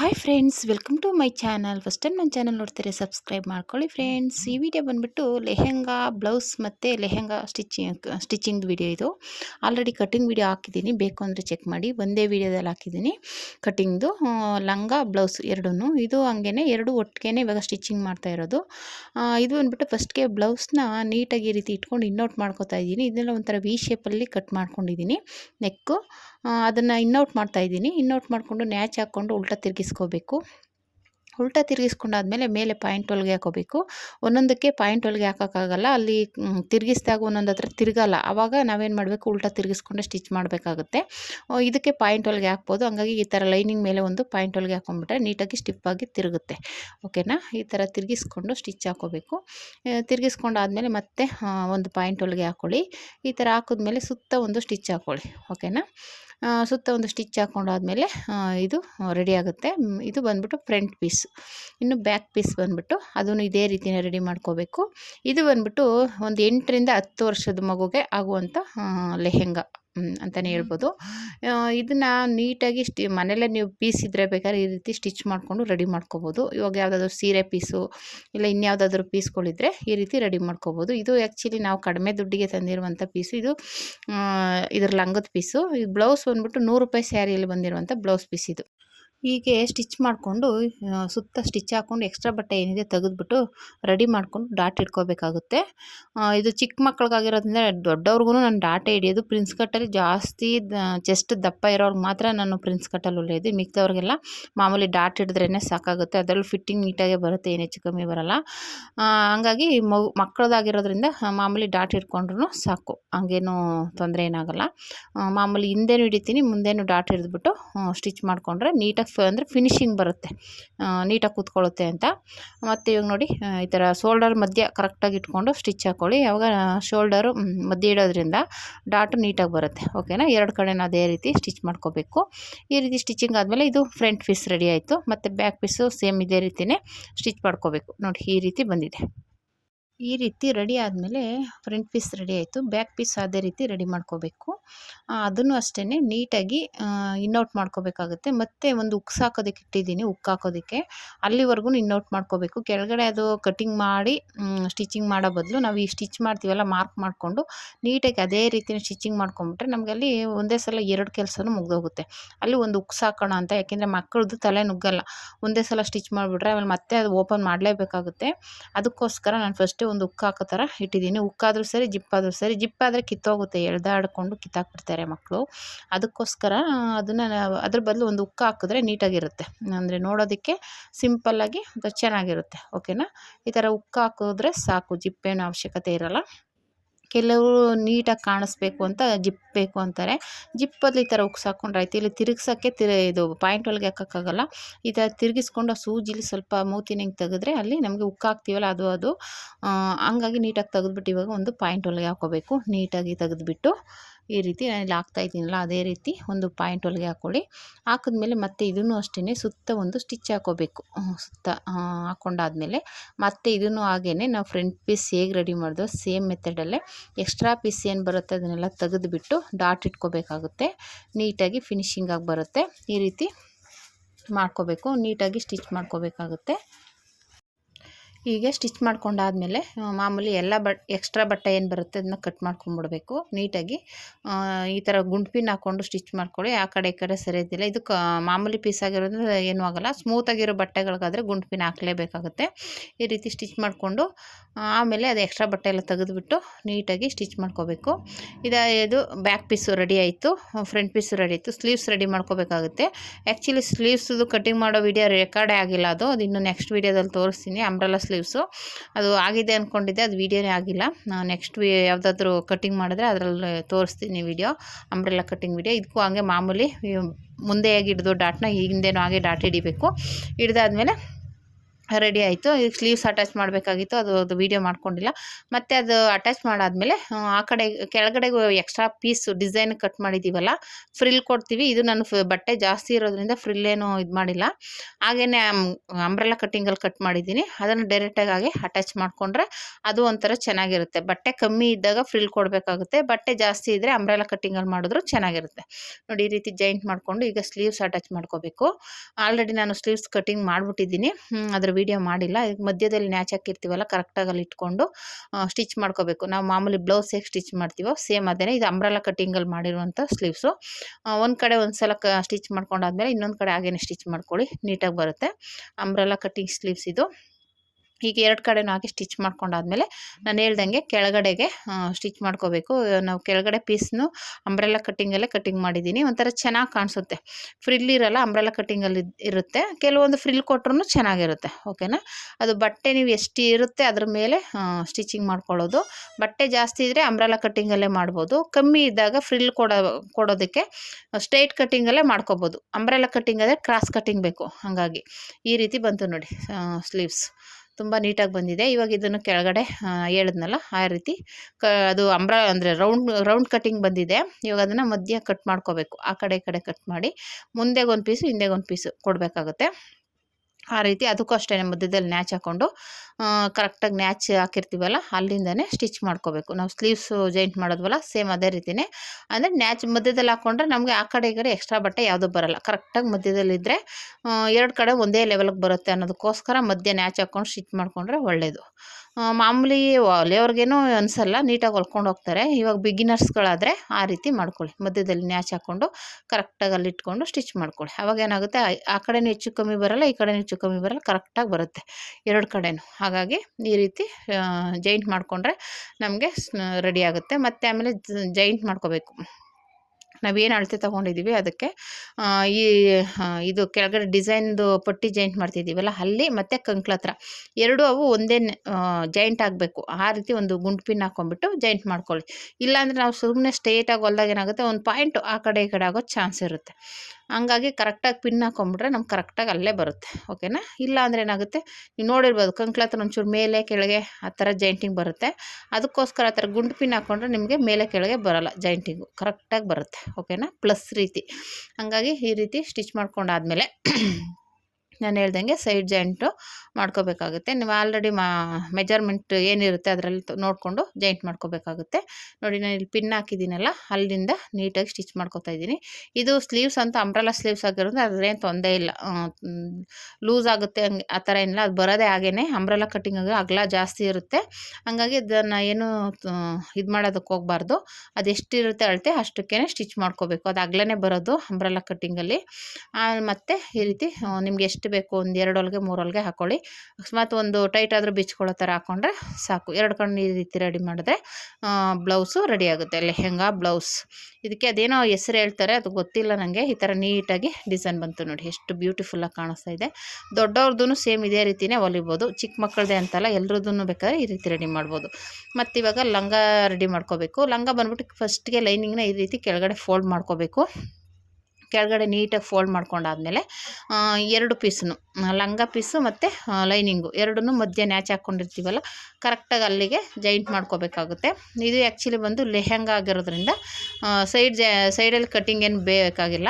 Hi friends welcome to my channel first time ನನ್ನ channel ನೋಡ್ತೀರಿ subscribe ಮಾಡ್ಕೊಳ್ಳಿ friends ಈ ವಿಡಿಯೋ ಬಂದುಬಿಟ್ಟು ಲೆಹೆಂಗಾ ಬ್ಲೌಸ್ ಮತ್ತು ಲೆಹೆಂಗಾ ಸ್ಟಿಚಿಂಗ್ ಸ್ಟಿಚಿಂಗ್ ವಿಡಿಯೋ ಇದು. ಆಲ್ರೆಡಿ ಕಟಿಂಗ್ ವಿಡಿಯೋ ಹಾಕಿದ್ದೀನಿ. ಬೇಕು ಅಂದರೆ ಚೆಕ್ ಮಾಡಿ. ಒಂದೇ ವಿಡಿಯೋದಲ್ಲಿ ಹಾಕಿದ್ದೀನಿ. ಕಟಿಂಗ್ದು ಲಂಗ ಬ್ಲೌಸ್ ಎರಡೂ ಇದು ಹಂಗೆ ಎರಡು ಒಟ್ಟಿಗೆ ಇವಾಗ ಸ್ಟಿಚಿಂಗ್ ಮಾಡ್ತಾ ಇರೋದು. ಇದು ಬಂದುಬಿಟ್ಟು ಫಸ್ಟ್ಗೆ ಬ್ಲೌಸ್ನ ನೀಟಾಗಿ ಈ ರೀತಿ ಇಟ್ಕೊಂಡು ಇನ್ನೌಟ್ ಮಾಡ್ಕೊತಾ ಇದ್ದೀನಿ. ಇದನ್ನೆಲ್ಲ ಒಂಥರ ವಿ ಶೇಪಲ್ಲಿ ಕಟ್ ಮಾಡ್ಕೊಂಡಿದ್ದೀನಿ. ನೆಕ್ಕು ಅದನ್ನು ಇನ್ನೌಟ್ ಮಾಡ್ತಾ ಇದ್ದೀನಿ. ಇನ್ನೌಟ್ ಮಾಡಿಕೊಂಡು ನ್ಯಾಚ್ ಹಾಕ್ಕೊಂಡು ಉಲ್ಟಾ ತಿರುಗಿಸ್ಕೋಬೇಕು. ಉಲ್ಟಾ ತಿರುಗಿಸ್ಕೊಂಡಾದ್ಮೇಲೆ ಮೇಲೆ ಪಾಯಿಂಟ್ ಹೊಲಿಗೆ ಹಾಕೋಬೇಕು. ಒಂದೊಂದಕ್ಕೆ ಪಾಯಿಂಟ್ ಹೊಲಿಗೆ ಹಾಕೋಕ್ಕಾಗಲ್ಲ. ಅಲ್ಲಿ ತಿರುಗಿಸಿದಾಗ ಒಂದೊಂದು ಹತ್ರ ತಿರುಗಲ್ಲ. ಆವಾಗ ನಾವೇನು ಮಾಡಬೇಕು? ಉಲ್ಟಾ ತಿರುಗಿಸ್ಕೊಂಡು ಸ್ಟಿಚ್ ಮಾಡಬೇಕಾಗುತ್ತೆ. ಇದಕ್ಕೆ ಪಾಯಿಂಟ್ ಹೊಲಿಗೆ ಹಾಕ್ಬೋದು. ಹಂಗಾಗಿ ಈ ಥರ ಲೈನಿಂಗ್ ಮೇಲೆ ಒಂದು ಪಾಯಿಂಟ್ ಹೊಲಿಗೆ ಹಾಕೊಂಡ್ಬಿಟ್ರೆ ನೀಟಾಗಿ ಸ್ಟಿಪ್ಪಾಗಿ ತಿರುಗುತ್ತೆ. ಓಕೆನಾ? ಈ ಥರ ತಿರುಗಿಸ್ಕೊಂಡು ಸ್ಟಿಚ್ ಹಾಕೋಬೇಕು. ತಿರುಗಿಸ್ಕೊಂಡಾದ್ಮೇಲೆ ಮತ್ತೆ ಒಂದು ಪಾಯಿಂಟ್ ಹೊಲಿಗೆ ಹಾಕ್ಕೊಳ್ಳಿ ಈ ಥರ ಹಾಕಿದ್ಮೇಲೆ ಸುತ್ತ ಒಂದು ಸ್ಟಿಚ್ ಹಾಕ್ಕೊಳ್ಳಿ ಓಕೆನಾ? ಸುತ್ತ ಒಂದು ಸ್ಟಿಚ್ ಹಾಕ್ಕೊಂಡಾದಮೇಲೆ ಇದು ರೆಡಿ ಆಗುತ್ತೆ. ಇದು ಬಂದ್ಬಿಟ್ಟು ಫ್ರಂಟ್ ಪೀಸ್. ಇನ್ನು ಬ್ಯಾಕ್ ಪೀಸ್ ಬಂದ್ಬಿಟ್ಟು ಅದನ್ನು ಇದೇ ರೀತಿಯೇ ರೆಡಿ ಮಾಡ್ಕೋಬೇಕು. ಇದು ಬಂದ್ಬಿಟ್ಟು ಒಂದು ಎಂಟರಿಂದ ಹತ್ತು ವರ್ಷದ ಮಗುಗೆ ಆಗುವಂಥ ಲೆಹೆಂಗಾ. ಅಂತಲೇ ಹೇಳ್ಬೋದು. ಇದನ್ನು ನೀಟಾಗಿ ಸ್ಟಿ ಮನೆಯಲ್ಲೇ ನೀವು ಪೀಸ್ ಇದ್ದರೆ ಬೇಕಾದ್ರೆ ಈ ರೀತಿ ಸ್ಟಿಚ್ ಮಾಡಿಕೊಂಡು ರೆಡಿ ಮಾಡ್ಕೋಬೋದು. ಇವಾಗ ಯಾವುದಾದ್ರು ಸೀರೆ ಪೀಸು ಇಲ್ಲ ಇನ್ಯಾವುದಾದ್ರು ಪೀಸ್ಗಳಿದ್ರೆ ಈ ರೀತಿ ರೆಡಿ ಮಾಡ್ಕೋಬೋದು. ಇದು ಆ್ಯಕ್ಚುಲಿ ನಾವು ಕಡಿಮೆ ದುಡ್ಡಿಗೆ ತಂದಿರುವಂಥ ಪೀಸು. ಇದು ಇದರ ಇದ್ರ ಲಂಗದ ಪೀಸು. ಇದು ಬ್ಲೌಸ್ ಬಂದ್ಬಿಟ್ಟು ನೂರು ರೂಪಾಯಿ ಸ್ಯಾರಿಯಲ್ಲಿ ಬಂದಿರುವಂಥ ಬ್ಲೌಸ್ ಪೀಸ್ ಇದು ಹೀಗೆ ಸ್ಟಿಚ್ ಮಾಡಿಕೊಂಡು ಸುತ್ತ ಸ್ಟಿಚ್ ಹಾಕ್ಕೊಂಡು ಎಕ್ಸ್ಟ್ರಾ ಬಟ್ಟೆ ಏನಿದೆ ತೆಗೆದುಬಿಟ್ಟು ರೆಡಿ ಮಾಡ್ಕೊಂಡು ಡಾಟ್ ಇಟ್ಕೋಬೇಕಾಗುತ್ತೆ. ಇದು ಚಿಕ್ಕ ಮಕ್ಳಿಗಾಗಿರೋದ್ರಿಂದ ದೊಡ್ಡವ್ರಿಗೂ ನಾನು ಡಾಟೆ ಹಿಡಿಯೋದು. ಪ್ರಿನ್ಸ್ ಕಟ್ಟಲ್ಲಿ ಜಾಸ್ತಿ ಚೆಸ್ಟ್ ದಪ್ಪ ಇರೋರ್ಗೆ ಮಾತ್ರ ನಾನು ಪ್ರಿನ್ಸ್ ಕಟ್ಟಲ್ಲಿ ಹೊಲಿಯೋದು ಮಿಕ್ದವ್ರಿಗೆಲ್ಲ ಮಾಮೂಲಿ ಡಾಟ್ ಹಿಡಿದ್ರೇ ಸಾಕಾಗುತ್ತೆ. ಅದರಲ್ಲೂ ಫಿಟ್ಟಿಂಗ್ ನೀಟಾಗೆ ಬರುತ್ತೆ, ಏನು ಹೆಚ್ಚು ಕಮ್ಮಿ ಬರೋಲ್ಲ. ಹಂಗಾಗಿ ಮಕ್ಕಳದಾಗಿರೋದ್ರಿಂದ ಮಾಮೂಲಿ ಡಾಟ್ ಹಿಡ್ಕೊಂಡ್ರು ಸಾಕು. ಹಂಗೇನು ತೊಂದರೆ ಏನಾಗಲ್ಲ. ಮಾಮೂಲಿ ಹಿಂದೆನೂ ಹಿಡಿತೀನಿ, ಮುಂದೇನು ಡಾಟ್ ಹಿಡಿದ್ಬಿಟ್ಟು ಸ್ಟಿಚ್ ಮಾಡಿಕೊಂಡ್ರೆ ನೀಟಾಗಿ ಅಂದರೆ ಫಿನಿಶಿಂಗ್ ಬರುತ್ತೆ ನೀಟಾಗಿ ಕೂತ್ಕೊಳ್ಳುತ್ತೆ ಅಂತ. ಮತ್ತು ಇವಾಗ ನೋಡಿ ಈ ಥರ ಶೋಲ್ಡರ್ ಮಧ್ಯ ಕರೆಕ್ಟಾಗಿ ಇಟ್ಕೊಂಡು ಸ್ಟಿಚ್ ಹಾಕ್ಕೊಳ್ಳಿ ಯಾವಾಗ ಶೋಲ್ಡರು ಮಧ್ಯ ಇಡೋದ್ರಿಂದ ಡಾಟು ನೀಟಾಗಿ ಬರುತ್ತೆ ಓಕೆನಾ ಎರಡು ಕಡೆನ ಅದೇ ರೀತಿ ಸ್ಟಿಚ್ ಮಾಡ್ಕೋಬೇಕು. ಈ ರೀತಿ ಸ್ಟಿಚಿಂಗ್ ಆದಮೇಲೆ ಇದು ಫ್ರಂಟ್ ಪೀಸ್ ರೆಡಿ ಆಯಿತು. ಮತ್ತು ಬ್ಯಾಕ್ ಪೀಸು ಸೇಮ್ ಇದೇ ರೀತಿಯೇ ಸ್ಟಿಚ್ ಮಾಡ್ಕೋಬೇಕು. ನೋಡಿ, ಈ ರೀತಿ ಬಂದಿದೆ. ಈ ರೀತಿ ರೆಡಿ ಆದಮೇಲೆ ಫ್ರಂಟ್ ಪೀಸ್ ರೆಡಿ ಆಯಿತು. ಬ್ಯಾಕ್ ಪೀಸ್ ಅದೇ ರೀತಿ ರೆಡಿ ಮಾಡ್ಕೋಬೇಕು. ಅದನ್ನು ಅಷ್ಟೇ ನೀಟಾಗಿ ಇನ್ನೌಟ್ ಮಾಡ್ಕೋಬೇಕಾಗುತ್ತೆ. ಮತ್ತು ಒಂದು ಉಕ್ಸ್ ಹಾಕೋದಕ್ಕೆ ಇಟ್ಟಿದ್ದೀನಿ ಉಕ್ ಹಾಕೋದಕ್ಕೆ. ಅಲ್ಲಿವರೆಗೂ ಇನ್ನೌಟ್ ಮಾಡ್ಕೋಬೇಕು. ಕೆಳಗಡೆ ಅದು ಕಟಿಂಗ್ ಮಾಡಿ ಸ್ಟಿಚಿಂಗ್ ಮಾಡೋ ಬದಲು ನಾವು ಈ ಸ್ಟಿಚ್ ಮಾಡ್ತೀವಲ್ಲ, ಮಾರ್ಕ್ ಮಾಡಿಕೊಂಡು ನೀಟಾಗಿ ಅದೇ ರೀತಿಯ ಸ್ಟಿಚಿಂಗ್ ಮಾಡ್ಕೊಂಬಿಟ್ರೆ ನಮಗೆ ಅಲ್ಲಿ ಒಂದೇ ಸಲ ಎರಡು ಕೆಲಸನೂ ಮುಗ್ದೋಗುತ್ತೆ. ಅಲ್ಲಿ ಒಂದು ಉಕ್ಸ್ ಹಾಕೋಣ ಅಂತ, ಯಾಕೆಂದರೆ ಮಕ್ಕಳದ್ದು ತಲೆ ನುಗ್ಗಲ್ಲ. ಒಂದೇ ಸಲ ಸ್ಟಿಚ್ ಮಾಡಿಬಿಟ್ರೆ ಆಮೇಲೆ ಮತ್ತೆ ಅದು ಓಪನ್ ಮಾಡಲೇಬೇಕಾಗುತ್ತೆ. ಅದಕ್ಕೋಸ್ಕರ ನಾನು ಫಸ್ಟೇ ಒಂದು ಉಕ್ಕಾಕೋ ಥರ ಇಟ್ಟಿದ್ದೀನಿ. ಉಕ್ಕಾದರೂ ಸರಿ, ಜಿಪ್ಪಾದರೂ ಸರಿ. ಜಿಪ್ಪಾದರೆ ಕಿತ್ತೋಗುತ್ತೆ, ಎಳ್ದಾಡ್ಕೊಂಡು ಕಿತ್ತಾಕ್ಬಿಡ್ತಾರೆ ಮಕ್ಕಳು ಅದಕ್ಕೋಸ್ಕರ ಅದನ್ನು ಅದ್ರ ಬದಲು ಒಂದು ಉಕ್ಕ ಹಾಕಿದ್ರೆ ನೀಟಾಗಿರುತ್ತೆ. ಅಂದರೆ ನೋಡೋದಕ್ಕೆ ಸಿಂಪಲ್ಲಾಗಿ ಚೆನ್ನಾಗಿರುತ್ತೆ. ಓಕೆನಾ? ಈ ಥರ ಉಕ್ಕ ಹಾಕಿದ್ರೆ ಸಾಕು. ಜಿಪ್ಪೇನು ಅವಶ್ಯಕತೆ ಇರಲ್ಲ. ಕೆಲವರು ನೀಟಾಗಿ ಕಾಣಿಸ್ಬೇಕು ಅಂತ ಜಿಪ್ ಬೇಕು ಅಂತಾರೆ. ಜಿಪ್ಪಲ್ಲಿ ಈ ಥರ ಉಕ್ಸ್ ಆಯ್ತು. ಇಲ್ಲಿ ತಿರುಗ್ಸೋಕ್ಕೆ ತಿರು, ಇದು ಪಾಯಿಂಟ್ ಒಳಗೆ ಹಾಕೋಕ್ಕಾಗಲ್ಲ. ಈ ಥರ ತಿರುಗಿಸ್ಕೊಂಡು ಸೂಜಿಲಿ ಸ್ವಲ್ಪ ಮೂತಿನ ಹಿಂಗೆ ತೆಗೆದ್ರೆ ಅಲ್ಲಿ ನಮಗೆ ಉಕ್ಕ ಹಾಕ್ತೀವಲ್ಲ, ಅದು ಅದು ಹಂಗಾಗಿ ನೀಟಾಗಿ ತೆಗೆದ್ಬಿಟ್ಟು ಇವಾಗ ಒಂದು ಪಾಯಿಂಟ್ ಒಳಗೆ ಹಾಕೋಬೇಕು. ನೀಟಾಗಿ ತೆಗೆದ್ಬಿಟ್ಟು ಈ ರೀತಿ ನಾನು ಇಲ್ಲಿ ಹಾಕ್ತಾ ಇದ್ದೀನಲ್ಲ, ಅದೇ ರೀತಿ ಒಂದು ಪಾಯಿಂಟ್ ಒಳಗೆ ಹಾಕ್ಕೊಳ್ಳಿ. ಹಾಕಿದ್ಮೇಲೆ ಮತ್ತೆ ಇದನ್ನು ಅಷ್ಟೇ ಸುತ್ತ ಒಂದು ಸ್ಟಿಚ್ ಹಾಕೋಬೇಕು ಸುತ್ತ ಹಾಕ್ಕೊಂಡಾದ್ಮೇಲೆ ಮತ್ತೆ ಇದನ್ನು ಹಾಗೇ ನಾವು ಫ್ರಂಟ್ ಪೀಸ್ ಹೇಗೆ ರೆಡಿ ಮಾಡಿದೋ ಸೇಮ್ ಮೆಥಡಲ್ಲೇ ಎಕ್ಸ್ಟ್ರಾ ಪೀಸ್ ಏನು ಬರುತ್ತೆ ಅದನ್ನೆಲ್ಲ ತೆಗೆದುಬಿಟ್ಟು ಡಾಟ್ ಇಟ್ಕೋಬೇಕಾಗುತ್ತೆ. ನೀಟಾಗಿ ಫಿನಿಶಿಂಗ್ ಆಗಿ ಬರುತ್ತೆ. ಈ ರೀತಿ ಮಾಡ್ಕೋಬೇಕು. ನೀಟಾಗಿ ಸ್ಟಿಚ್ ಮಾಡ್ಕೋಬೇಕಾಗುತ್ತೆ. ಹೀಗೆ ಸ್ಟಿಚ್ ಮಾಡ್ಕೊಂಡಾದ್ಮೇಲೆ ಮಾಮೂಲಿ ಎಲ್ಲ ಬಟ್ ಎಕ್ಸ್ಟ್ರಾ ಬಟ್ಟೆ ಏನು ಬರುತ್ತೆ ಅದನ್ನ ಕಟ್ ಮಾಡ್ಕೊಂಬಿಡ್ಬೇಕು ನೀಟಾಗಿ. ಈ ಥರ ಗುಂಡು ಪಿನ್ ಹಾಕ್ಕೊಂಡು ಸ್ಟಿಚ್ ಮಾಡ್ಕೊಳ್ಳಿ. ಆ ಕಡೆ ಈ ಕಡೆ ಸರಿಯೋದಿಲ್ಲ ಇದು ಮಾಮೂಲಿ ಪೀಸ್ ಆಗಿರೋದ್ರಿಂದ ಏನೂ ಆಗಲ್ಲ. ಸ್ಮೂತಾಗಿರೋ ಬಟ್ಟೆಗಳಿಗಾದರೆ ಗುಂಡು ಪಿನ್ ಹಾಕಲೇಬೇಕಾಗುತ್ತೆ. ಈ ರೀತಿ ಸ್ಟಿಚ್ ಮಾಡಿಕೊಂಡು ಆಮೇಲೆ ಅದು ಎಕ್ಸ್ಟ್ರಾ ಬಟ್ಟೆ ಎಲ್ಲ ತೆಗೆದುಬಿಟ್ಟು ನೀಟಾಗಿ ಸ್ಟಿಚ್ ಮಾಡ್ಕೋಬೇಕು. ಇದು ಬ್ಯಾಕ್ ಪೀಸು ರೆಡಿ ಆಯಿತು. ಫ್ರಂಟ್ ಪೀಸು ರೆಡಿ ಆಯಿತು. ಸ್ಲೀವ್ಸ್ ರೆಡಿ ಮಾಡ್ಕೋಬೇಕಾಗುತ್ತೆ. ಆ್ಯಕ್ಚುಲಿ ಸ್ಲೀವ್ಸ್ದು ಕಟಿಂಗ್ ಮಾಡೋ ವಿಡಿಯೋ ರೆಕಾರ್ಡೇ ಆಗಿಲ್ಲ ಅದು. ಅದು ಇನ್ನು ನೆಕ್ಸ್ಟ್ ವೀಡಿಯೋದಲ್ಲಿ ತೋರಿಸ್ತೀನಿ. ಅಂಬ್ರೆಲಾ ಸ್ಲೀವ್ಸು ಅದು ಆಗಿದೆ ಅಂದ್ಕೊಂಡಿದ್ದೆ ಅದು ವೀಡಿಯೋನೇ ಆಗಿಲ್ಲ. ನಾನು ನೆಕ್ಸ್ಟ್ ಯಾವುದಾದ್ರೂ ಕಟ್ಟಿಂಗ್ ಮಾಡಿದ್ರೆ ಅದರಲ್ಲಿ ತೋರಿಸ್ತೀನಿ ವಿಡಿಯೋ ಅಂಬ್ರೆಲ್ಲ ಕಟ್ಟಿಂಗ್ ವೀಡಿಯೋ ಇದಕ್ಕೂ ಹಂಗೆ ಮಾಮೂಲಿ ಮುಂದೆ ಹೇಗೆ ಹಿಡಿದು ಡಾಟ್ನ ಹಿಂದೆನೂ ಹಾಗೆ ಡಾಟ್ ಹಿಡಿಬೇಕು. ಹಿಡ್ದಾದ್ಮೇಲೆ ರೆಡಿ ಆಯಿತು. ಈಗ ಸ್ಲೀವ್ಸ್ ಅಟ್ಯಾಚ್ ಮಾಡಬೇಕಾಗಿತ್ತು. ಅದು ಅದು ವೀಡಿಯೋ ಮಾಡ್ಕೊಂಡಿಲ್ಲ. ಮತ್ತು ಅದು ಅಟ್ಯಾಚ್ ಮಾಡಾದಮೇಲೆ, ಆ ಕಡೆ ಕೆಳಗಡೆಗೂ ಎಕ್ಸ್ಟ್ರಾ ಪೀಸು ಡಿಸೈನ್ ಕಟ್ ಮಾಡಿದ್ದೀವಲ್ಲ ಫ್ರಿಲ್ ಕೊಡ್ತೀವಿ. ಇದು ನಾನು ಬಟ್ಟೆ ಜಾಸ್ತಿ ಇರೋದ್ರಿಂದ ಫ್ರಿಲ್ ಏನು ಇದು ಮಾಡಿಲ್ಲ. ಹಾಗೆಯೇ ಅಂಬ್ರೆಲ್ಲ ಕಟ್ಟಿಂಗಲ್ಲಿ ಕಟ್ ಮಾಡಿದ್ದೀನಿ. ಅದನ್ನು ಡೈರೆಕ್ಟಾಗಿ ಹಾಗೆ ಅಟ್ಯಾಚ್ ಮಾಡಿಕೊಂಡ್ರೆ ಅದು ಒಂಥರ ಚೆನ್ನಾಗಿರುತ್ತೆ. ಬಟ್ಟೆ ಕಮ್ಮಿ ಇದ್ದಾಗ ಫ್ರಿಲ್ ಕೊಡಬೇಕಾಗುತ್ತೆ. ಬಟ್ಟೆ ಜಾಸ್ತಿ ಇದ್ದರೆ ಅಂಬ್ರೆಲ್ಲ ಕಟ್ಟಿಂಗಲ್ಲಿ ಮಾಡಿದ್ರು ಚೆನ್ನಾಗಿರುತ್ತೆ. ನೋಡಿ, ಈ ರೀತಿ ಜಾಯಿಂಟ್ ಮಾಡಿಕೊಂಡು ಈಗ ಸ್ಲೀವ್ಸ್ ಅಟ್ಯಾಚ್ ಮಾಡ್ಕೋಬೇಕು. ಆಲ್ರೆಡಿ ನಾನು ಸ್ಲೀವ್ಸ್ ಕಟ್ಟಿಂಗ್ ಮಾಡಿಬಿಟ್ಟಿದ್ದೀನಿ. ಅದ್ರ ವೀಡಿಯೋ ಮಾಡಿಲ್ಲ. ಮಧ್ಯದಲ್ಲಿ ನ್ಯಾಚ್ ಹಾಕಿರ್ತೀವಲ್ಲ ಕರೆಕ್ಟಾಗಿ ಅಲ್ಲಿ ಇಟ್ಕೊಂಡು ಸ್ಟಿಚ್ ಮಾಡ್ಕೋಬೇಕು. ನಾವು ಮಾಮೂಲಿ ಬ್ಲೌಸ್ ಹೇಗೆ ಸ್ಟಿಚ್ ಮಾಡ್ತೀವೋ ಸೇಮ್ ಅದೇ ಇದು ಅಂಬ್ರಲ್ಲ ಕಟ್ಟಿಂಗಲ್ಲಿ ಮಾಡಿರುವಂಥ ಸ್ಲೀವ್ಸು ಒಂದು ಕಡೆ ಒಂದು ಸಲ ಕ ಸ್ಟಿಚ್ ಮಾಡ್ಕೊಂಡಾದ್ಮೇಲೆ ಇನ್ನೊಂದು ಕಡೆ ಹಾಗೇನೆ ಸ್ಟಿಚ್ ಮಾಡ್ಕೊಳ್ಳಿ. ನೀಟಾಗಿ ಬರುತ್ತೆ. ಅಂಬ್ರಲ್ಲ ಕಟ್ಟಿಂಗ್ ಸ್ಲೀವ್ಸ್ ಇದು. ಈಗ ಎರಡು ಕಡೆನೂ ಹಾಕಿ ಸ್ಟಿಚ್ ಮಾಡ್ಕೊಂಡಾದ್ಮೇಲೆ ನಾನು ಹೇಳ್ದಂಗೆ ಕೆಳಗಡೆಗೆ ಸ್ಟಿಚ್ ಮಾಡ್ಕೋಬೇಕು. ನಾವು ಕೆಳಗಡೆ ಪೀಸ್ನು ಅಂಬ್ರೆಲ್ಲ ಕಟ್ಟಿಂಗಲ್ಲೇ ಕಟ್ಟಿಂಗ್ ಮಾಡಿದ್ದೀನಿ. ಒಂಥರ ಚೆನ್ನಾಗಿ ಕಾಣಿಸುತ್ತೆ. ಫ್ರಿಲ್ ಇರಲ್ಲ ಅಂಬ್ರೆಲ್ಲ ಕಟ್ಟಿಂಗಲ್ಲಿ ಇರುತ್ತೆ. ಕೆಲವೊಂದು ಫ್ರಿಲ್ ಕೊಟ್ರೂ ಚೆನ್ನಾಗಿರುತ್ತೆ ಓಕೆನಾ ಅದು ಬಟ್ಟೆ ನೀವು ಎಷ್ಟು ಇರುತ್ತೆ ಅದ್ರ ಮೇಲೆ ಸ್ಟಿಚಿಂಗ್ ಮಾಡ್ಕೊಳ್ಳೋದು. ಬಟ್ಟೆ ಜಾಸ್ತಿ ಇದ್ದರೆ ಅಂಬ್ರೆಲ್ಲ ಕಟ್ಟಿಂಗಲ್ಲೇ ಮಾಡ್ಬೋದು. ಕಮ್ಮಿ ಇದ್ದಾಗ ಫ್ರಿಲ್ ಕೊಡೋ, ಕೊಡೋದಕ್ಕೆ ಸ್ಟ್ರೈಟ್ ಕಟ್ಟಿಂಗಲ್ಲೇ ಮಾಡ್ಕೋಬೋದು. ಅಂಬ್ರೆಲ್ಲ ಕಟ್ಟಿಂಗ್ ಅಂದರೆ ಕ್ರಾಸ್ ಕಟ್ಟಿಂಗ್ ಬೇಕು, ಹಾಗಾಗಿ. ಈ ರೀತಿ ಬಂತು ನೋಡಿ ಸ್ಲೀವ್ಸ್ ತುಂಬ ನೀಟಾಗಿ ಬಂದಿದೆ. ಇವಾಗ ಇದನ್ನು ಕೆಳಗಡೆ ಹೇಳಿದ್ನಲ್ಲ, ಆ ರೀತಿ. ಕ, ಅದು ಅಂಬ್ರ, ಅಂದರೆ ರೌಂಡ್ ರೌಂಡ್ ಕಟ್ಟಿಂಗ್ ಬಂದಿದೆ. ಇವಾಗ ಅದನ್ನು ಮಧ್ಯ ಕಟ್ ಮಾಡ್ಕೋಬೇಕು. ಆ ಕಡೆ ಈ ಕಡೆ ಕಟ್ ಮಾಡಿ, ಮುಂದೆಗೊಂದು ಪೀಸು, ಹಿಂದೆಗೊಂದು ಪೀಸು ಕೊಡಬೇಕಾಗುತ್ತೆ. ಆ ರೀತಿ ಅದಕ್ಕೂ ಅಷ್ಟೇ ಮಧ್ಯದಲ್ಲಿ ನ್ಯಾಚ್ ಹಾಕ್ಕೊಂಡು ಕರೆಕ್ಟಾಗಿ ನ್ಯಾಚ್ ಹಾಕಿರ್ತೀವಲ್ಲ, ಅಲ್ಲಿಂದನೇ ಸ್ಟಿಚ್ ಮಾಡ್ಕೋಬೇಕು. ನಾವು ಸ್ಲೀವ್ಸ್ ಜಾಯಿಂಟ್ ಮಾಡೋದ್ವಲ್ಲ ಸೇಮ್ ಅದೇ ರೀತಿಯೇ ಅಂದರೆ ನ್ಯಾಚ್ ಮಧ್ಯದಲ್ಲಿ ಹಾಕ್ಕೊಂಡ್ರೆ ನಮಗೆ ಆ ಕಡೆ ಈ ಕಡೆ ಎಕ್ಸ್ಟ್ರಾ ಬಟ್ಟೆ ಯಾವುದೂ ಬರೋಲ್ಲ. ಕರೆಕ್ಟಾಗಿ ಮಧ್ಯದಲ್ಲಿದ್ದರೆ ಎರಡು ಕಡೆ ಒಂದೇ ಲೆವೆಲ್ಗೆ ಬರುತ್ತೆ ಅನ್ನೋದಕ್ಕೋಸ್ಕರ ಮಧ್ಯ ನ್ಯಾಚ್ ಹಾಕ್ಕೊಂಡು ಸ್ಟಿಚ್ ಮಾಡಿಕೊಂಡ್ರೆ ಒಳ್ಳೆಯದು ಮಾಮೂಲಿ ಒಲೆಯವ್ರಿಗೇನು ಅನಿಸಲ್ಲ, ನೀಟಾಗಿ ಹೊಲ್ಕೊಂಡು ಹೋಗ್ತಾರೆ. ಇವಾಗ ಬಿಗಿನರ್ಸ್ಗಳಾದರೆ ಆ ರೀತಿ ಮಾಡ್ಕೊಳ್ಳಿ. ಮಧ್ಯದಲ್ಲಿ ನ್ಯಾಚ್ ಹಾಕ್ಕೊಂಡು ಕರೆಕ್ಟಾಗಿ ಅಲ್ಲಿ ಇಟ್ಕೊಂಡು ಸ್ಟಿಚ್ ಮಾಡ್ಕೊಳ್ಳಿ. ಅವಾಗ ಏನಾಗುತ್ತೆ, ಆ ಕಡೆನೂ ಹೆಚ್ಚು ಕಮ್ಮಿ ಬರೋಲ್ಲ, ಈ ಕಡೆನೂ ಹೆಚ್ಚು ಕಮ್ಮಿ ಬರೋಲ್ಲ, ಕರೆಕ್ಟಾಗಿ ಬರುತ್ತೆ ಎರಡು ಕಡೆನೂ. ಹಾಗಾಗಿ ಈ ರೀತಿ ಜೈಂಟ್ ಮಾಡಿಕೊಂಡ್ರೆ ನಮಗೆ ರೆಡಿ ಆಗುತ್ತೆ. ಮತ್ತು ಆಮೇಲೆ ಜೈಂಟ್ ಮಾಡ್ಕೋಬೇಕು. ನಾವೇನು ಅಳತೆ ತೊಗೊಂಡಿದ್ದೀವಿ ಅದಕ್ಕೆ ಈ ಇದು ಕೆಳಗಡೆ ಡಿಸೈನ್ದು ಪಟ್ಟಿ ಜಾಯಿಂಟ್ ಮಾಡ್ತಿದ್ದೀವಲ್ಲ ಅಲ್ಲಿ ಮತ್ತು ಕಂಕ್ಳ ಹತ್ರ. ಎರಡು ಅವು ಒಂದೇ ಜಾಯಿಂಟ್ ಆಗಬೇಕು. ಆ ರೀತಿ ಒಂದು ಗುಂಡು ಪಿನ್ ಹಾಕ್ಕೊಂಡ್ಬಿಟ್ಟು ಜಾಯಿಂಟ್ ಮಾಡ್ಕೊಳ್ಳಿ. ಇಲ್ಲಾಂದರೆ ನಾವು ಸುಮ್ಮನೆ ಸ್ಟ್ರೇಟಾಗಿ ಹೊಲ್ದಾಗ ಏನಾಗುತ್ತೆ, ಒಂದು ಪಾಯಿಂಟು ಆ ಕಡೆ ಈ ಕಡೆ ಆಗೋ ಚಾನ್ಸ್ ಇರುತ್ತೆ. ಹಂಗಾಗಿ ಕರೆಕ್ಟಾಗಿ ಪಿನ್ ಹಾಕೊಂಬಿಟ್ರೆ ನಮ್ಗೆ ಕರೆಕ್ಟಾಗಿ ಅಲ್ಲೇ ಬರುತ್ತೆ ಓಕೆನಾ ಇಲ್ಲ ಅಂದರೆ ಏನಾಗುತ್ತೆ, ನೀವು ನೋಡಿರ್ಬೋದು ಕಂಕ್ಳತ್ರ ಒಂಚೂರು ಮೇಲೆ, ಕೆಳಗೆ ಆ ಥರ ಜಾಯಿಂಟಿಂಗ್ ಬರುತ್ತೆ. ಅದಕ್ಕೋಸ್ಕರ ಆ ಥರ ಗುಂಡು ಪಿನ್ ಹಾಕ್ಕೊಂಡ್ರೆ ನಿಮಗೆ ಮೇಲೆ, ಕೆಳಗೆ ಬರೋಲ್ಲ ಜಾಯಿಂಟಿಂಗು ಕರೆಕ್ಟಾಗಿ ಬರುತ್ತೆ ಓಕೆನಾ ಪ್ಲಸ್ ರೀತಿ. ಹಂಗಾಗಿ ಈ ರೀತಿ ಸ್ಟಿಚ್ ಮಾಡ್ಕೊಂಡಾದ್ಮೇಲೆ ನಾನು ಹೇಳ್ದಂಗೆ ಸೈಡ್ ಜಾಯಿಂಟು ಮಾಡ್ಕೋಬೇಕಾಗುತ್ತೆ. ನೀವು ಆಲ್ರೆಡಿ ಮಾ, ಮೆಜರ್ಮೆಂಟ್ ಏನಿರುತ್ತೆ ಅದರಲ್ಲಿ ನೋಡಿಕೊಂಡು ಜಾಯಿಂಟ್ ಮಾಡ್ಕೋಬೇಕಾಗುತ್ತೆ. ನೋಡಿ, ನಾನು ಇಲ್ಲಿ ಪಿನ್ ಹಾಕಿದ್ದೀನಲ್ಲ, ಅಲ್ಲಿಂದ ನೀಟಾಗಿ ಸ್ಟಿಚ್ ಮಾಡ್ಕೋತಾ ಇದ್ದೀನಿ. ಇದು ಸ್ಲೀವ್ಸ್ ಅಂತ, ಅಂಬ್ರಲ್ಲ ಸ್ಲೀವ್ಸ್ ಆಗಿರೋದು ಅದ್ರೇನು ತೊಂದರೆ ಇಲ್ಲ. ಲೂಸ್ ಆಗುತ್ತೆ ಹಂಗೆ, ಆ ಥರ ಏನಿಲ್ಲ. ಅದು ಬರೋದೇ ಹಾಗೇ ಅಂಬ್ರಲ್ಲ ಕಟ್ಟಿಂಗ್ ಅಗಲ ಜಾಸ್ತಿ ಇರುತ್ತೆ. ಹಾಗಾಗಿ ಇದನ್ನು ಏನು ಇದು ಮಾಡೋದಕ್ಕೆ ಹೋಗ್ಬಾರ್ದು. ಅದೆಷ್ಟಿರುತ್ತೆ ಅಳತೆ ಅಷ್ಟಕ್ಕೇ ಸ್ಟಿಚ್ ಮಾಡ್ಕೋಬೇಕು. ಅದು ಅಗ್ಲೇ ಬರೋದು ಅಂಬ್ರಲ್ಲ ಕಟ್ಟಿಂಗಲ್ಲಿ ಮತ್ತು ಈ ರೀತಿ ನಿಮ್ಗೆ ಎಷ್ಟು ಬೇಕು ಒಂದು ಎರಡು ಹೊಲಿಗೆ, ಮೂರು ಹೊಲಿಗೆ ಹಾಕ್ಕೊಳ್ಳಿ ಅಕಸ್ಮಾತ್ ಒಂದು ಟೈಟ್ ಆದರೂ ಬಿಚ್ಕೊಳ್ಳೋ ಥರ ಹಾಕ್ಕೊಂಡ್ರೆ ಸಾಕು. ಎರಡು ಕಣ್ಣು ಈ ರೀತಿ ರೆಡಿ ಮಾಡಿದ್ರೆ ಬ್ಲೌಸು ರೆಡಿ ಆಗುತ್ತೆ. ಲೆಹೆಂಗಾ ಬ್ಲೌಸ್. ಇದಕ್ಕೆ ಅದೇನೋ ಹೆಸರು ಹೇಳ್ತಾರೆ, ಅದು ಗೊತ್ತಿಲ್ಲ ನನಗೆ ಈ ಥರ ನೀಟಾಗಿ ಡಿಸೈನ್ ಬಂತು ನೋಡಿ. ಎಷ್ಟು ಬ್ಯೂಟಿಫುಲ್ಲಾಗಿ ಕಾಣಿಸ್ತಾ ಇದೆ. ದೊಡ್ಡವ್ರದ್ದು ಸೇಮ್ ಇದೇ ರೀತಿಯೇ ಹೊಲಿಬೋದು. ಚಿಕ್ಕ ಮಕ್ಕಳದೇ ಅಂತಲ್ಲ ಎಲ್ರದ್ದು ಬೇಕಾದ್ರೆ ಈ ರೀತಿ ರೆಡಿ ಮಾಡ್ಬೋದು. ಮತ್ತು ಇವಾಗ ಲಂಗ ರೆಡಿ ಮಾಡ್ಕೋಬೇಕು. ಲಂಗ ಬಂದ್ಬಿಟ್ಟು ಫಸ್ಟ್ಗೆ ಲೈನಿಂಗ್ನ ಈ ರೀತಿ ಕೆಳಗಡೆ ಫೋಲ್ಡ್ ಮಾಡ್ಕೋಬೇಕು. ಕೆಳಗಡೆ ನೀಟಾಗಿ ಫೋಲ್ಡ್ ಮಾಡ್ಕೊಂಡಾದ್ಮೇಲೆ ಎರಡು ಪೀಸ್ನು, ಲಂಗ ಪೀಸು ಮತ್ತು ಲೈನಿಂಗು, ಎರಡನ್ನೂ ಮಧ್ಯ ನ್ಯಾಚ್ ಹಾಕ್ಕೊಂಡಿರ್ತೀವಲ್ಲ ಕರೆಕ್ಟಾಗಿ ಅಲ್ಲಿಗೆ ಜಾಯಿಂಟ್ ಮಾಡ್ಕೋಬೇಕಾಗುತ್ತೆ. ಇದು ಆ್ಯಕ್ಚುಲಿ ಬಂದು ಲೆಹೆಂಗ ಆಗಿರೋದ್ರಿಂದ ಸೈಡ್ ಜ, ಸೈಡಲ್ಲಿ ಕಟ್ಟಿಂಗ್ ಏನು ಬೇಕಾಗಿಲ್ಲ.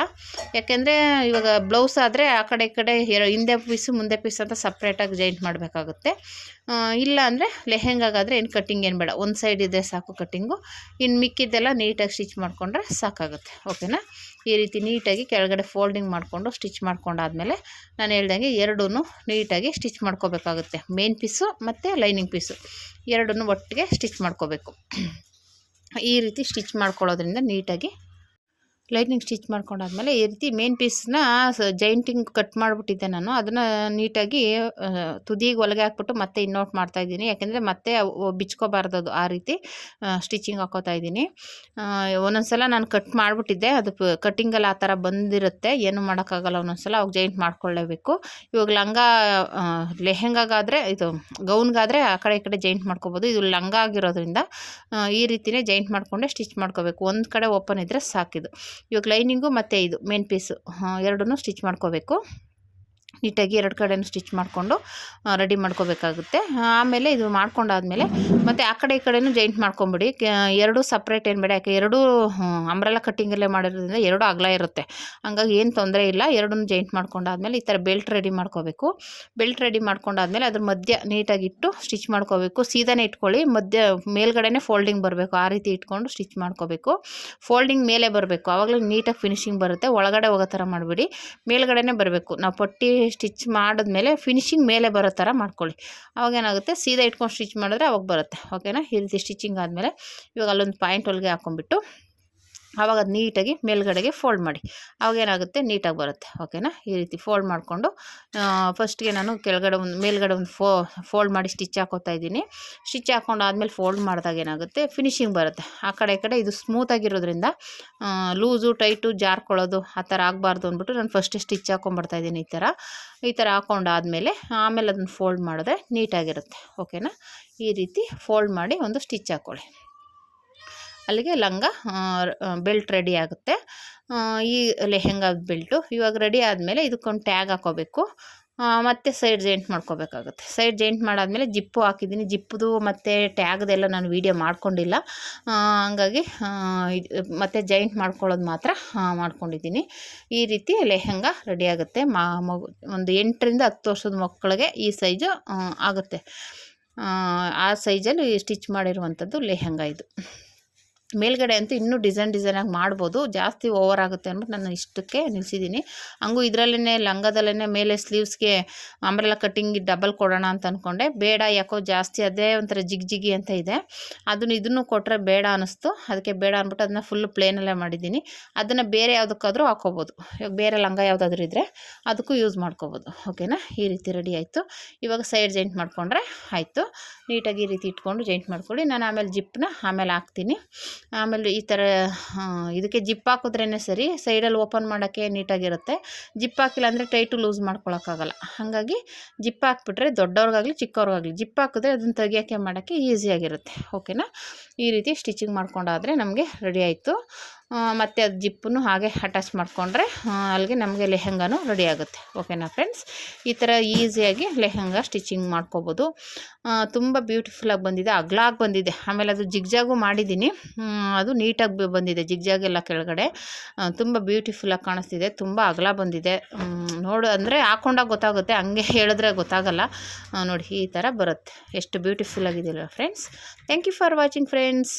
ಯಾಕೆಂದರೆ ಇವಾಗ ಬ್ಲೌಸ್ ಆದರೆ ಆ ಕಡೆ ಈ ಕಡೆ ಹಿಂದೆ ಪೀಸು, ಮುಂದೆ ಪೀಸ್ ಅಂತ ಸಪ್ರೇಟಾಗಿ ಜಾಯಿಂಟ್ ಮಾಡಬೇಕಾಗುತ್ತೆ. ಇಲ್ಲ ಅಂದರೆ ಲೆಹೆಂಗಾಗಾದರೆ ಏನು ಕಟ್ಟಿಂಗ್ ಏನು ಬೇಡ. ಒಂದು ಸೈಡ್ ಇದೆ ಸಾಕು ಕಟ್ಟಿಂಗು. ಇನ್ನು ಮಿಕ್ಕಿದ್ದೆಲ್ಲ ನೀಟಾಗಿ ಸ್ಟಿಚ್ ಮಾಡಿಕೊಂಡ್ರೆ ಸಾಕಾಗುತ್ತೆ. ಓಕೆನಾ? ಈ ರೀತಿ ನೀಟಾಗಿ ಕೆಳಗಡೆ ಫೋಲ್ಡಿಂಗ್ ಮಾಡಿಕೊಂಡು ಸ್ಟಿಚ್ ಮಾಡ್ಕೊಂಡಾದಮೇಲೆ ನಾನು ಹೇಳ್ದಂಗೆ ಎರಡೂ ನೀಟಾಗಿ ಸ್ಟಿಚ್ ಮಾಡ್ಕೋಬೇಕಾಗುತ್ತೆ. ಮೇನ್ ಪೀಸು ಮತ್ತು ಲೈನಿಂಗ್ ಪೀಸು. ಎರಡೂ ಒಟ್ಟಿಗೆ ಸ್ಟಿಚ್ ಮಾಡ್ಕೋಬೇಕು. ಈ ರೀತಿ ಸ್ಟಿಚ್ ಮಾಡ್ಕೊಳ್ಳೋದ್ರಿಂದ ನೀಟಾಗಿ ಲೈಟ್ನಿಂಗ್ ಸ್ಟಿಚ್ ಮಾಡ್ಕೊಂಡಾದ್ಮೇಲೆ ಈ ರೀತಿ ಮೇನ್ ಪೀಸ್ನ ಜೈಂಟಿಂಗ್ ಕಟ್ ಮಾಡಿಬಿಟ್ಟಿದ್ದೆ ನಾನು. ಅದನ್ನು ನೀಟಾಗಿ ತುದಿಗೆ ಒಳಗೆ ಹಾಕ್ಬಿಟ್ಟು ಮತ್ತೆ ಇನ್ನೋಟ್ ಮಾಡ್ತಾಯಿದ್ದೀನಿ ಯಾಕೆಂದರೆ ಮತ್ತೆ ಬಿಚ್ಕೋಬಾರ್ದು ಅದು ಆ ರೀತಿ ಸ್ಟಿಚಿಂಗ್ ಹಾಕೋತಾ ಇದ್ದೀನಿ. ಒಂದೊಂದ್ಸಲ ನಾನು ಕಟ್ ಮಾಡಿಬಿಟ್ಟಿದ್ದೆ. ಅದು ಕಟ್ಟಿಂಗಲ್ಲಿ ಆ ಥರ ಬಂದಿರುತ್ತೆ. ಏನು ಮಾಡೋಕ್ಕಾಗಲ್ಲ ಒಂದೊಂದ್ಸಲ. ಅವಾಗ ಜೈಂಟ್ ಮಾಡ್ಕೊಳ್ಳೇಬೇಕು. ಇವಾಗ ಲಂಗ ಲೆಹೆಂಗಾಗಾದರೆ, ಇದು ಗೌನ್ಗಾದರೆ ಆ ಕಡೆ ಈ ಕಡೆ ಜೈಂಟ್ ಮಾಡ್ಕೋಬೋದು. ಇದು ಲಂಗ ಆಗಿರೋದ್ರಿಂದ ಈ ರೀತಿಯೇ ಜೈಂಟ್ ಮಾಡಿಕೊಂಡೆ ಸ್ಟಿಚ್ ಮಾಡ್ಕೋಬೇಕು. ಒಂದು ಕಡೆ ಓಪನ್ ಇದ್ದರೆ ಸಾಕಿದು ಇವಾಗ ಲೈನಿಂಗು ಮತ್ತು ಇದು ಮೇನ್ ಪೀಸು ಎರಡನ್ನೂ ಸ್ಟಿಚ್ ಮಾಡ್ಕೋಬೇಕು. ನೀಟಾಗಿ ಎರಡು ಕಡೆನೂ ಸ್ಟಿಚ್ ಮಾಡಿಕೊಂಡು ರೆಡಿ ಮಾಡ್ಕೋಬೇಕಾಗುತ್ತೆ. ಆಮೇಲೆ ಇದು ಮಾಡ್ಕೊಂಡಾದ್ಮೇಲೆ ಮತ್ತು ಆ ಕಡೆ ಈ ಕಡೆನೂ ಜಾಯಿಂಟ್ ಮಾಡ್ಕೊಂಬಿಡಿ. ಎರಡು ಸಪ್ರೇಟ್ ಏನು ಬೇಡ, ಯಾಕೆ ಎರಡೂ ಅಂಬ್ರೆಲ್ಲ ಕಟ್ಟಿಂಗಲ್ಲೇ ಮಾಡಿರೋದ್ರಿಂದ ಎರಡು ಅಗಲ ಇರುತ್ತೆ. ಹಂಗಾಗಿ ಏನು ತೊಂದರೆ ಇಲ್ಲ, ಎರಡನ್ನೂ ಜಾಯಿಂಟ್ ಮಾಡ್ಕೊಂಡಾದ್ಮೇಲೆ ಈ ಥರ ಬೆಲ್ಟ್ ರೆಡಿ ಮಾಡ್ಕೋಬೇಕು. ಬೆಲ್ಟ್ ರೆಡಿ ಮಾಡ್ಕೊಂಡಾದ್ಮೇಲೆ ಅದ್ರ ಮಧ್ಯ ನೀಟಾಗಿ ಇಟ್ಟು ಸ್ಟಿಚ್ ಮಾಡ್ಕೋಬೇಕು. ಸೀದಾನೇ ಇಟ್ಕೊಳ್ಳಿ, ಮಧ್ಯ, ಮೇಲ್ಗಡೆನೇ ಫೋಲ್ಡಿಂಗ್ ಬರಬೇಕು. ಆ ರೀತಿ ಇಟ್ಕೊಂಡು ಸ್ಟಿಚ್ ಮಾಡ್ಕೋಬೇಕು. ಫೋಲ್ಡಿಂಗ್ ಮೇಲೆ ಬರಬೇಕು. ಆವಾಗಲೇ ನೀಟಾಗಿ ಫಿನಿಶಿಂಗ್ ಬರುತ್ತೆ. ಒಳಗಡೆ ಹೋಗೋ ಥರ ಮಾಡಿಬಿಡಿ. ಮೇಲ್ಗಡೆನೇ ಬರಬೇಕು. ನಾವು ಪಟ್ಟಿ ಸ್ಟಿಚ್ ಮಾಡಿದ್ಮೇಲೆ ಫಿನಿಶಿಂಗ್ ಮೇಲೆ ಬರೋ ಥರ ಮಾಡ್ಕೊಳ್ಳಿ. ಅವಾಗ ಏನಾಗುತ್ತೆ? ಸೀದಾ ಇಟ್ಕೊಂಡು ಸ್ಟಿಚ್ ಮಾಡಿದ್ರೆ ಅವಾಗ ಬರುತ್ತೆ. ಓಕೆನಾ? ಈ ರೀತಿ ಸ್ಟಿಚಿಂಗ್ ಆದಮೇಲೆ ಇವಾಗ ಅಲ್ಲೊಂದು ಪಾಯಿಂಟ್ ಹೊಲಿಗೆ ಹಾಕ್ಕೊಂಬಿಟ್ಟು ಆವಾಗ ಅದು ನೀಟಾಗಿ ಮೇಲ್ಗಡೆಗೆ ಫೋಲ್ಡ್ ಮಾಡಿ. ಅವಾಗ ಏನಾಗುತ್ತೆ? ನೀಟಾಗಿ ಬರುತ್ತೆ. ಓಕೆನಾ ಈ ರೀತಿ ಫೋಲ್ಡ್ ಮಾಡಿಕೊಂಡು ಫಸ್ಟ್ಗೆ ನಾನು ಕೆಳಗಡೆ ಒಂದು, ಮೇಲ್ಗಡೆ ಒಂದು ಫೋ ಫೋಲ್ಡ್ ಮಾಡಿ ಸ್ಟಿಚ್ ಹಾಕೋತಾ ಇದ್ದೀನಿ. ಸ್ಟಿಚ್ ಹಾಕೊಂಡು ಆದಮೇಲೆ ಫೋಲ್ಡ್ ಮಾಡಿದಾಗ ಏನಾಗುತ್ತೆ? ಫಿನಿಶಿಂಗ್ ಬರುತ್ತೆ. ಆ ಕಡೆ, ಈ ಕಡೆ ಇದು ಸ್ಮೂತಾಗಿರೋದ್ರಿಂದ ಲೂಸು ಟೈಟು ಜಾರ್ಕೊಳ್ಳೋದು ಆ ಥರ ಆಗಬಾರ್ದು ಅಂದ್ಬಿಟ್ಟು ನಾನು ಫಸ್ಟೇ ಸ್ಟಿಚ್ ಹಾಕೊಂಡ್ಬರ್ತಾ ಇದ್ದೀನಿ ಈ ಥರ. ಈ ಥರ ಹಾಕ್ಕೊಂಡಾದ್ಮೇಲೆ ಆಮೇಲೆ ಅದನ್ನು ಫೋಲ್ಡ್ ಮಾಡಿದ್ರೆ ನೀಟಾಗಿರುತ್ತೆ. ಓಕೆನಾ ಈ ರೀತಿ ಫೋಲ್ಡ್ ಮಾಡಿ ಒಂದು ಸ್ಟಿಚ್ ಹಾಕ್ಕೊಳ್ಳಿ ಅಲ್ಲಿಗೆ ಲಂಗ ಬೆಲ್ಟ್ ರೆಡಿ ಆಗುತ್ತೆ. ಈ ಲೆಹೆಂಗಾ ಬೆಲ್ಟು ಇವಾಗ ರೆಡಿ ಆದಮೇಲೆ ಇದಕ್ಕೊಂದು ಟ್ಯಾಗ್ ಹಾಕೋಬೇಕು. ಮತ್ತು ಸೈಡ್ ಜೈಂಟ್ ಮಾಡ್ಕೋಬೇಕಾಗುತ್ತೆ. ಸೈಡ್ ಜೈಂಟ್ ಮಾಡಾದಮೇಲೆ ಜಿಪ್ಪು ಹಾಕಿದ್ದೀನಿ. ಜಿಪ್ಪದು ಮತ್ತು ಟ್ಯಾಗ್ದೆಲ್ಲ ನಾನು ವೀಡಿಯೋ ಮಾಡ್ಕೊಂಡಿಲ್ಲ. ಹಂಗಾಗಿ ಮತ್ತು ಜೈಂಟ್ ಮಾಡ್ಕೊಳ್ಳೋದು ಮಾತ್ರ ಮಾಡ್ಕೊಂಡಿದ್ದೀನಿ. ಈ ರೀತಿ ಲೆಹೆಂಗಾ ರೆಡಿ ಆಗುತ್ತೆ. ಮಾ, ಮಗು, ಒಂದು ಎಂಟರಿಂದ ಹತ್ತು ವರ್ಷದ ಮಕ್ಕಳಿಗೆ ಈ ಸೈಜು ಆಗುತ್ತೆ. ಆ ಸೈಜಲ್ಲಿ ಸ್ಟಿಚ್ ಮಾಡಿರುವಂಥದ್ದು ಲೆಹೆಂಗಾ ಇದು. ಮೇಲ್ಗಡೆ ಅಂತೂ ಇನ್ನೂ ಡಿಸೈನ್ ಡಿಸೈನಾಗಿ ಮಾಡ್ಬೋದು. ಜಾಸ್ತಿ ಓವರ್ ಆಗುತ್ತೆ ಅಂದ್ಬಿಟ್ಟು ನಾನು ಇಷ್ಟಕ್ಕೆ ನಿಲ್ಲಿಸಿದ್ದೀನಿ ಹಂಗೂ ಇದರಲ್ಲೇ ಲಂಗದಲ್ಲೇ ಮೇಲೆ ಸ್ಲೀವ್ಸ್ಗೆ ಅಂಬ್ರೆಲ್ಲ ಕಟ್ಟಿಂಗ್ ಡಬಲ್ ಕೊಡೋಣ ಅಂತ ಅಂದ್ಕೊಂಡೆ ಬೇಡ, ಯಾಕೋ ಜಾಸ್ತಿ ಅದೇ ಒಂಥರ ಜಿಗ್ ಜಿಗಿ ಅಂತ ಇದೆ. ಅದನ್ನು ಇದನ್ನು ಕೊಟ್ಟರೆ ಬೇಡ ಅನ್ನಿಸ್ತು. ಅದಕ್ಕೆ ಬೇಡ ಅಂದ್ಬಿಟ್ಟು ಅದನ್ನ ಫುಲ್ ಪ್ಲೇನಲ್ಲೇ ಮಾಡಿದ್ದೀನಿ. ಅದನ್ನು ಬೇರೆ ಯಾವುದಕ್ಕಾದರೂ ಹಾಕೋಬೋದು ಇವಾಗ ಬೇರೆ ಲಂಗ ಯಾವುದಾದ್ರೂ ಇದ್ದರೆ ಅದಕ್ಕೂ ಯೂಸ್ ಮಾಡ್ಕೋಬೋದು. ಓಕೆನಾ? ಈ ರೀತಿ ರೆಡಿ ಆಯಿತು. ಇವಾಗ ಸೈಡ್ ಜೈಂಟ್ ಮಾಡಿಕೊಂಡ್ರೆ ಆಯಿತು. ನೀಟಾಗಿ ಈ ರೀತಿ ಇಟ್ಕೊಂಡು ಜೈಂಟ್ ಮಾಡ್ಕೊಳ್ಳಿ. ನಾನು ಆಮೇಲೆ ಜಿಪ್ಪನ್ನ ಆಮೇಲೆ ಹಾಕ್ತೀನಿ. ಆಮೇಲೆ ಈ ಥರ ಇದಕ್ಕೆ ಜಿಪ್ ಹಾಕಿದ್ರೇ ಸರಿ, ಸೈಡಲ್ಲಿ ಓಪನ್ ಮಾಡೋಕ್ಕೆ ನೀಟಾಗಿರುತ್ತೆ. ಜಿಪ್ ಹಾಕಿಲ್ಲ ಅಂದರೆ ಟೈಟು ಲೂಸ್ ಮಾಡ್ಕೊಳಕ್ಕಾಗಲ್ಲ. ಹಾಗಾಗಿ ಜಿಪ್ ಹಾಕ್ಬಿಟ್ರೆ ದೊಡ್ಡವ್ರಿಗಾಗಲಿ ಚಿಕ್ಕವ್ರಿಗಾಗಲಿ ಜಿಪ್ ಹಾಕಿದ್ರೆ ಅದನ್ನು ತೆಗಿಯೋಕ್ಕೆ ಮಾಡೋಕ್ಕೆ ಈಸಿಯಾಗಿರುತ್ತೆ. ಓಕೆನಾ? ಈ ರೀತಿ ಸ್ಟಿಚಿಂಗ್ ಮಾಡ್ಕೊಂಡಾದರೆ ನಮಗೆ ರೆಡಿ ಆಯಿತು. ಮತ್ತು ಅದು ಜಿಪ್ಪನ್ನು ಹಾಗೆ ಅಟ್ಯಾಚ್ ಮಾಡಿಕೊಂಡ್ರೆ ಅಲ್ಲಿಗೆ ನಮಗೆ ಲೆಹೆಂಗಾನು ರೆಡಿ ಆಗುತ್ತೆ. ಓಕೆನಾ ಫ್ರೆಂಡ್ಸ್ ಈ ಥರ ಈಸಿಯಾಗಿ ಲೆಹೆಂಗಾ ಸ್ಟಿಚಿಂಗ್ ಮಾಡ್ಕೋಬೋದು. ತುಂಬ ಬ್ಯೂಟಿಫುಲ್ಲಾಗಿ ಬಂದಿದೆ, ಅಗ್ಲಾಗಿ ಬಂದಿದೆ. ಆಮೇಲೆ ಅದು ಜಿಗ್ಜಾಗು ಮಾಡಿದ್ದೀನಿ. ಅದು ನೀಟಾಗಿ ಬಂದಿದೆ ಜಿಗ್ಜಾಗೆಲ್ಲ ಕೆಳಗಡೆ. ತುಂಬ ಬ್ಯೂಟಿಫುಲ್ಲಾಗಿ ಕಾಣಿಸ್ತಿದೆ, ತುಂಬ ಅಗಲ ಬಂದಿದೆ. ನೋಡು, ಅಂದರೆ ಹಾಕೊಂಡಾಗ ಗೊತ್ತಾಗುತ್ತೆ, ಹಂಗೆ ಹೇಳಿದ್ರೆ ಗೊತ್ತಾಗಲ್ಲ. ನೋಡಿ, ಈ ಥರ ಬರುತ್ತೆ. ಎಷ್ಟು ಬ್ಯೂಟಿಫುಲ್ ಆಗಿದೆಯಲ್ಲ friends thank you for watching friends